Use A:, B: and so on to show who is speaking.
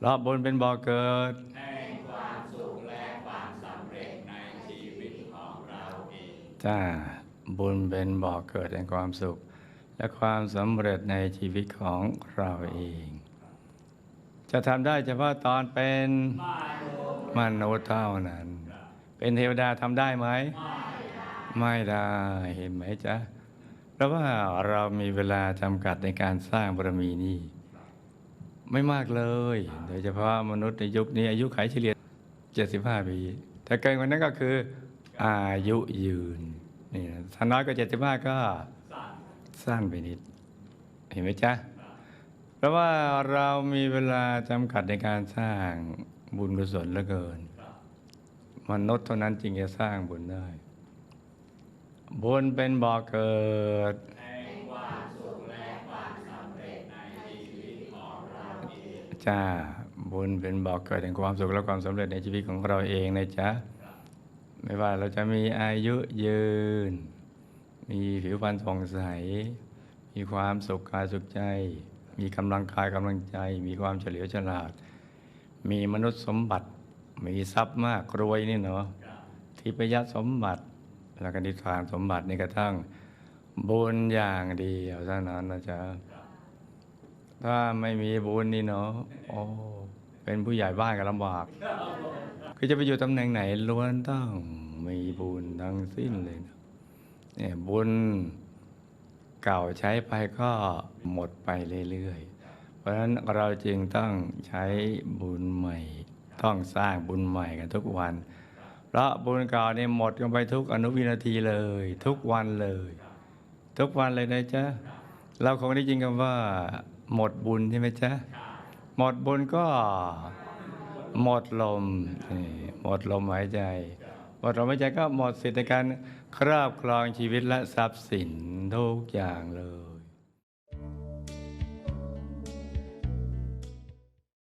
A: เพราะบุญเป็นบ่อเกิดจ้าบุญเป็นบ่อเกิดแห่งความสุข และความสำเร็จในชีวิตของเราเอง จะทำได้เฉพาะตอนเป็นมนุษย์เท่านั้น เป็นเทวดาทำได้ไหม ไม่ได้เห็นไหมจ๊ะเพราะว่าเรามีเวลาจำกัดในการสร้างบารมีนี่ ไม่มากเลย โดยเฉพาะมนุษย์ในยุคนี้อายุขัยเฉลี่ย 75 ปีแต่เกินกว่านั้นก็คือ อายุยืนนี่นะถ้าน้อยกว่า75 ก็สั้นไปนิด เห็นไหมจ๊ะ เพราะว่าเรามีเวลาจำกัดในการสร้างบุญกุศลเหลือเกินมนุษย์เท่านั้นจึงจะสร้างบุญได้ บุญเป็นบ่อเกิด จ้า บุญเป็นบ่อเกิดแห่งความสุขและความสำเร็จในชีวิตของเราเองนะจ๊ะ ไม่ว่าเราจะมีอายุยืน มีผิวพรรณผ่องใส มีความสุขกายสุขใจ มีกำลังกายกำลังใจ มีความเฉลียวฉลาด มีมนุษย์สมบัติ มีทรัพย์มากรวยนี่เนาะทิพยสมบัติ แล้วก็นิทานสมบัตินี่กระทั่งบุญอย่างเดียวเท่านั้นนะจ๊ะ ถ้าไม่มีบุญนี่เนาะโอ้เป็นผู้ใหญ่บ้านก็ลำบาก คือจะไปอยู่ตำแหน่งไหนล้วนต้องมีบุญทั้งสิ้นเลยนะเนี่ยบุญเก่าใช้ไปก็หมดไปเรื่อยๆ เพราะฉะนั้นเราจึงต้องใช้บุญใหม่ ต้องสร้างบุญใหม่กันทุกวัน เพราะบุญเก่าเนี่ยหมดกันไปทุกอนุวินาทีเลย ทุกวันเลย ทุกวันเลยนะจ๊ะเราคงได้ยินคำว่า หมดบุญใช่ไหมจ๊ะหมดบุญก็หมดลมนี่หมดลมหายใจหมดลมหายใจก็หมดสิทธิในการครอบครองชีวิตและทรัพย์สินทุกอย่างเลย